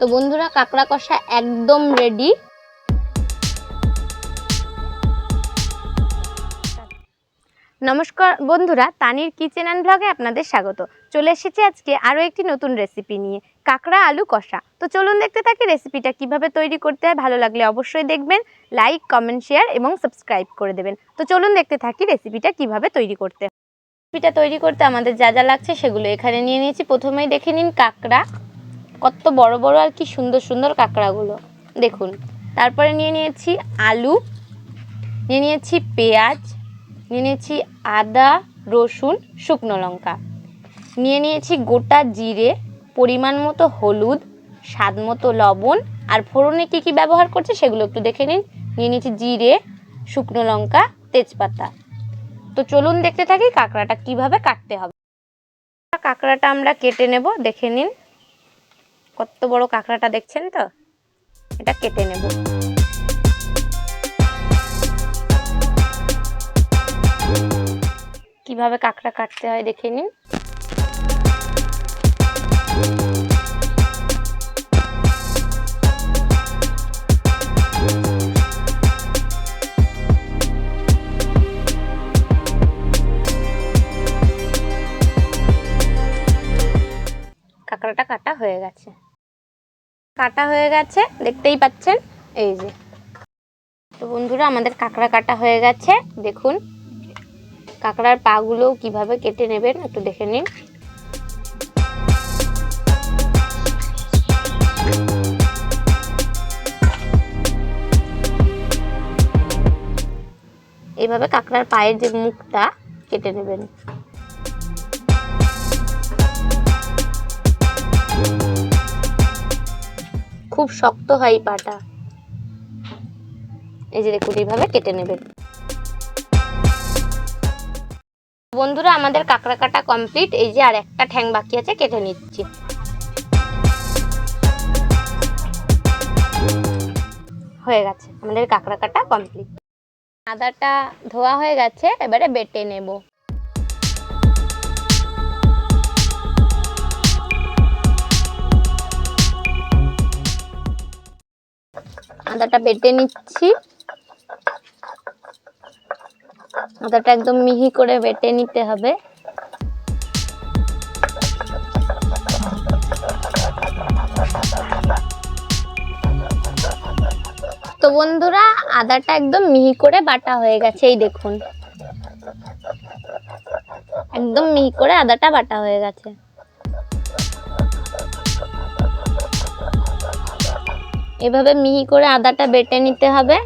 তো বন্ধুরা কাঁকড়া কষা একদম রেডি নমস্কার বন্ধুরা, তানির কিচেন অ্যান্ড ব্লগে আপনাদের স্বাগত। চলে এসেছি আজকে আরও একটি নতুন রেসিপি নিয়ে, কাঁকড়া আলু কষা। তো চলুন দেখতে থাকি রেসিপিটা কীভাবে তৈরি করতে হয়, ভালো লাগলে অবশ্যই দেখবেন। লাইক কমেন্ট শেয়ার এবং সাবস্ক্রাইব করে দেবেন। তো চলুন দেখতে থাকি রেসিপিটা কীভাবে তৈরি করতে। রেসিপিটা তৈরি করতে আমাদের যা যা লাগছে সেগুলো এখানে নিয়ে নিয়েছি। প্রথমেই দেখে নিন কাঁকড়া। কত বড় বড় আর কি সুন্দর সুন্দর কাঁকড়াগুলো। দেখুন, তারপরে নিয়ে নিয়েছি আলু, নিয়ে নিয়েছি পেঁয়াজ, নিয়ে নিয়েছি আদা, রসুন, শুকনো লঙ্কা। নিয়ে নিয়েছি গোটা জিরে, পরিমাণ মতো হলুদ, স্বাদ মতো লবণ, আর ফোড়নে কী কী ব্যবহার করছে সেগুলো একটু দেখে নিন। নিয়ে নিয়েছি জিরে, শুকনো লঙ্কা, তেজপাতা। তো চলুন দেখতে থাকি কাঁকড়াটা কীভাবে কাটতে হবে। কাঁকড়াটা আমরা কেটে নেব, দেখে নিন। কত বড় কাঁকড়াটা দেখছেন তো? এটা কেটে নেব। কীভাবে কাঁকড়া কাটতে হয় দেখে নিন। গেছে। কাটা হয়ে গেছে, দেখতেই পাচ্ছেন? এই যে। তো বন্ধুরা, আমাদের কাঁকড়া কাটা হয়ে গেছে, দেখুন। কাঁকড়ার পাগুলো কীভাবে কেটে নেবেন, একটু দেখে নিন। এইভাবে কাঁকড়ার পায়ের যে মুখটা, কেটে নেবেন। খুব শক্ত হয় পাটা। এই যে দেখুন, এইভাবে কেটে নেবেন বন্ধুরা, আমাদের কাঁকড়া কাটা কমপ্লিট এই যে আর একটা ঠ্যাং বাকি আছে, কেটে নিচ্ছি। হয়ে গেছে, আমাদের কাঁকড়া কাটা কমপ্লিট আদাটা ধোয়া হয়ে গেছে, এবারে বেটে নেব। আদাটা বেটে নিচ্ছি। আদাটা একদম মিহি করে বেটে নিতে হবে। তো বন্ধুরা, আদাটা একদম মিহি করে বাটা হয়ে গেছে, এই দেখুন। একদম মিহি করে আদাটা বাটা হয়ে গেছে। এভাবে মিহি করে আদাটা বেটে নিতে হবে।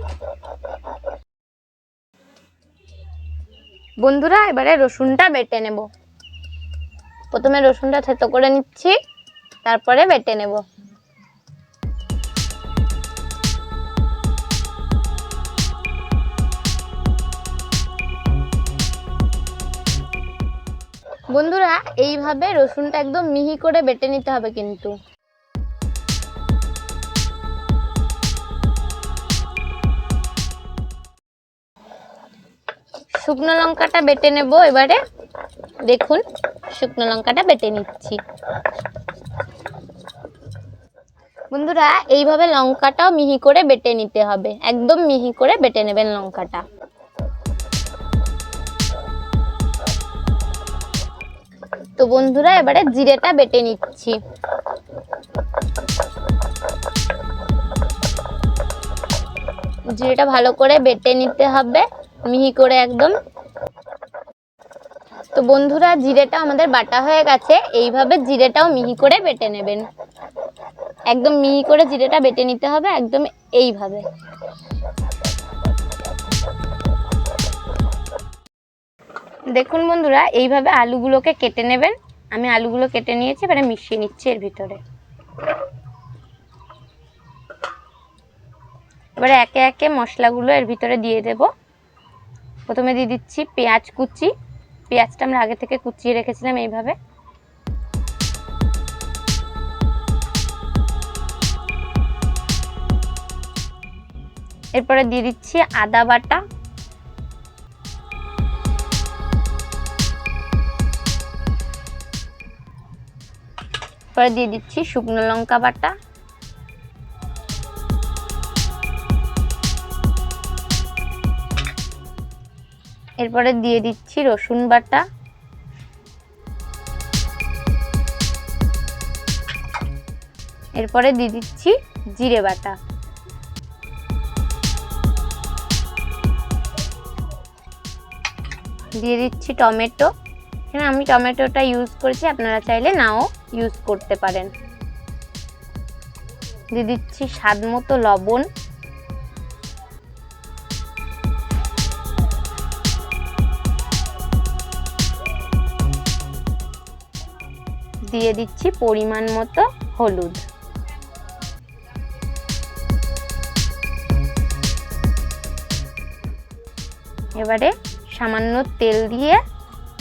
বন্ধুরা, এবারে রসুনটা বেটে নেব। প্রথমে রসুনটা থেতো করে নিচ্ছি, তারপরে বেটে নেব। বন্ধুরা, এইভাবে রসুনটা একদম মিহি করে বেটে নিতে হবে কিন্তু। শুকনো লঙ্কাটা বেটে নেব এবারে। দেখুন, শুকনো লঙ্কাটা বেটে নিচ্ছি। বন্ধুরা, এইভাবে লঙ্কাটাও মিহি করে বেটে নিতে হবে। একদম মিহি করে বেটে নেবেন লঙ্কাটা। তো বন্ধুরা, এবারে জিরেটা বেটে নিচ্ছি। জিরেটা ভালো করে বেটে নিতে হবে। মিহি করে একদম। তো বন্ধুরা জিরেটা আমাদের বাটা হয়ে গেছে। এইভাবে জিরেটাও মিহি করে বেটে নেবেন। একদম মিহি করে জিরেটা বেটে নিতে হবে, একদম এইভাবে। দেখুন বন্ধুরা, এইভাবে আলুগুলোকে কেটে নেবেন। আমি আলুগুলো কেটে নিয়েছি, এবারে মিশিয়ে নিচ্ছি এর ভিতরে। এবারে একে একে মশলাগুলো এর ভিতরে দিয়ে দেব। প্রথমে দিয়ে দিচ্ছি পেঁয়াজ কুচি। পেঁয়াজটা আমরা আগে থেকে কুচিয়ে রেখেছিলাম এইভাবে। এরপরে দিয়ে দিচ্ছি আদা বাটা। এরপরে দিয়ে দিচ্ছি শুকনো লঙ্কা বাটা। এরপরে দিয়ে দিচ্ছি রসুন বাটা। এরপরে দিয়ে দিচ্ছি জিরে বাটা। দিয়ে দিচ্ছি টমেটো। এখানে আমি টমেটোটা ইউজ করেছি, আপনারা চাইলে নাও ইউজ করতে পারেন। দিয়ে দিচ্ছি স্বাদ মতো লবণ। দিয়ে দিচ্ছি পরিমাণ মতো হলুদ। এবারে সামান্য তেল দিয়ে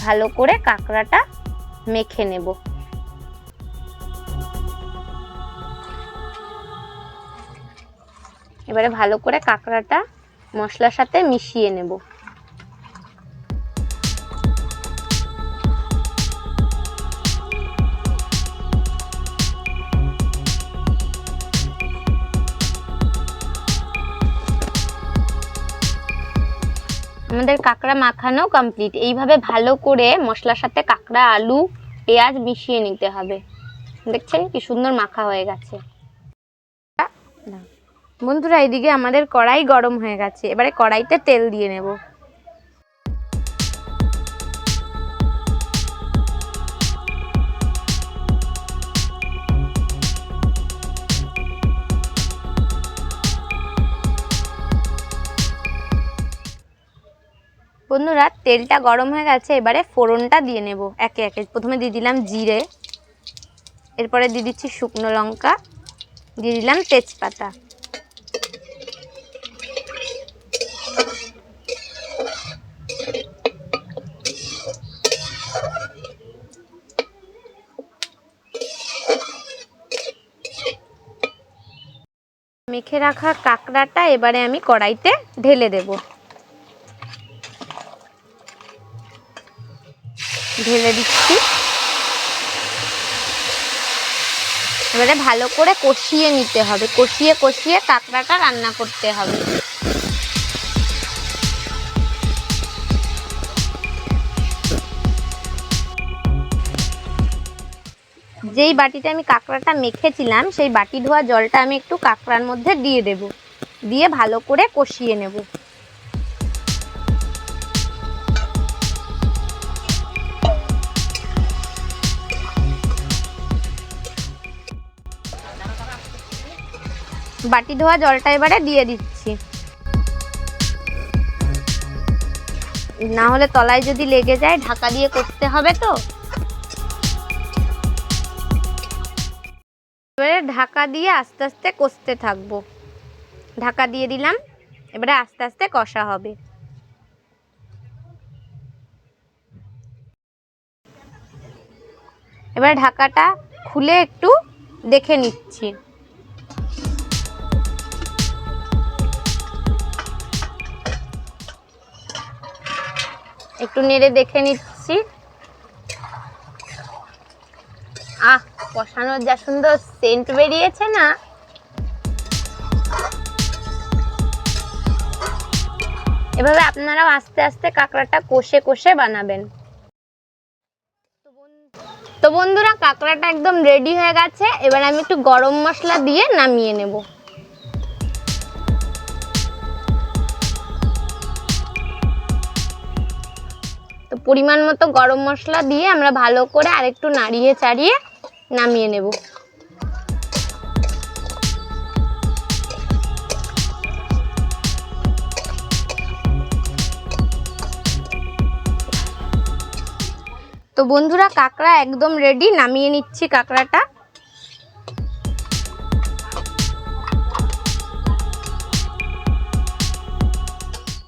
ভালো করে কাঁকড়াটা মেখে নেব। এবারে ভালো করে কাঁকড়াটা মশলার সাথে মিশিয়ে নেব। আমাদের কাঁকড়া মাখানো কমপ্লিট এইভাবে ভালো করে মশলার সাথে কাঁকড়া, আলু, পেঁয়াজ মিশিয়ে নিতে হবে। দেখছেন কি সুন্দর মাখা হয়ে গেছে। বন্ধুরা, এইদিকে আমাদের কড়াই গরম হয়ে গেছে। এবারে কড়াইতে তেল দিয়ে নেব। বন্ধুরা, তেলটা গরম হয়ে গেছে, এবারে ফোড়নটা দিয়ে নেব একে একে। প্রথমে দিয়ে দিলাম জিরে, এরপরে দিয়ে দিচ্ছি শুকনো লঙ্কা, দিয়ে দিলাম তেজপাতা। মেখে রাখা কাঁকড়াটা এবারে আমি কড়াইতে ঢেলে দেব। ঢেলে দিচ্ছি। এবারে ভালো করে কষিয়ে নিতে হবে। কষিয়ে কষিয়ে কাঁকড়াটা রান্না করতে হবে। যেই বাটিতে আমি কাঁকড়াটা মেখেছিলাম, সেই বাটি ধোয়া জলটা আমি একটু কাঁকড়ার মধ্যে দিয়ে দেব। দিয়ে ভালো করে কষিয়ে নেব। বাটি ধোয়া জলটা এবারে দিয়ে দিচ্ছি। না হলে তলায় যদি লেগে যায়, ঢাকা দিয়ে করতে হবে তো। এবারে ঢাকা দিয়ে আস্তে আস্তে কষতে থাকব। ঢাকা দিয়ে দিলাম, এবারে আস্তে আস্তে কষা হবে। এবার ঢাকাটা খুলে একটু দেখে নিচ্ছি। একটু নেড়ে দেখে নিচ্ছি। আহ, কষানোর যা সুন্দর সেন্ট বেরিয়েছে না? এভাবে আপনারাও আস্তে আস্তে কাঁকড়াটা কষে কষে বানাবেন। তো বন্ধুরা, কাঁকড়াটা একদম রেডি হয়ে গেছে। এবার আমি একটু গরম মশলা দিয়ে নামিয়ে নেব। পরিমাণ মতো গরম মশলা দিয়ে আমরা ভালো করে আরেকটু নাড়িয়ে চাড়িয়ে নামিয়ে নেব। তো বন্ধুরা, কাঁকড়া একদম রেডি নামিয়ে নিচ্ছি কাঁকড়াটা।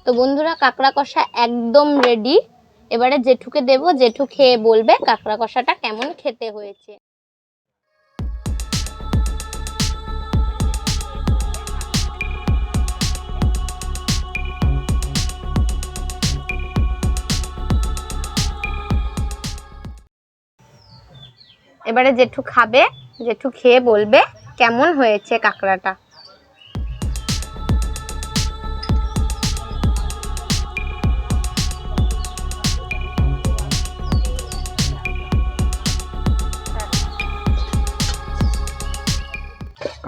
তো বন্ধুরা, কাঁকড়া কষা একদম রেডি এবারে জেঠুকে দেব, জেঠু খেয়ে বলবে কাঁকড়া কষাটা কেমন খেতে হয়েছে। এবারে জেঠু খাবে, জেঠু খেয়ে বলবে কেমন হয়েছে কাঁকড়াটা।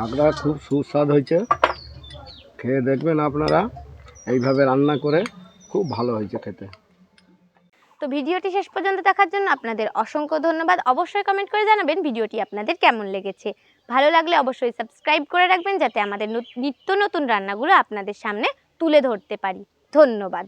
কাঁকড়া খুব সুস্বাদ হয়েছে। খেয়ে দেখবেন আপনারা, এইভাবে রান্না করে খুব ভালো হয়েছে খেতে। তো ভিডিওটি শেষ পর্যন্ত দেখার জন্য আপনাদের অসংখ্য ধন্যবাদ। অবশ্যই কমেন্ট করে জানাবেন ভিডিওটি আপনাদের কেমন লেগেছে। ভালো লাগলে অবশ্যই সাবস্ক্রাইব করে রাখবেন, যাতে আমাদের নিত্য নতুন রান্নাগুলো আপনাদের সামনে তুলে ধরতে পারি। ধন্যবাদ।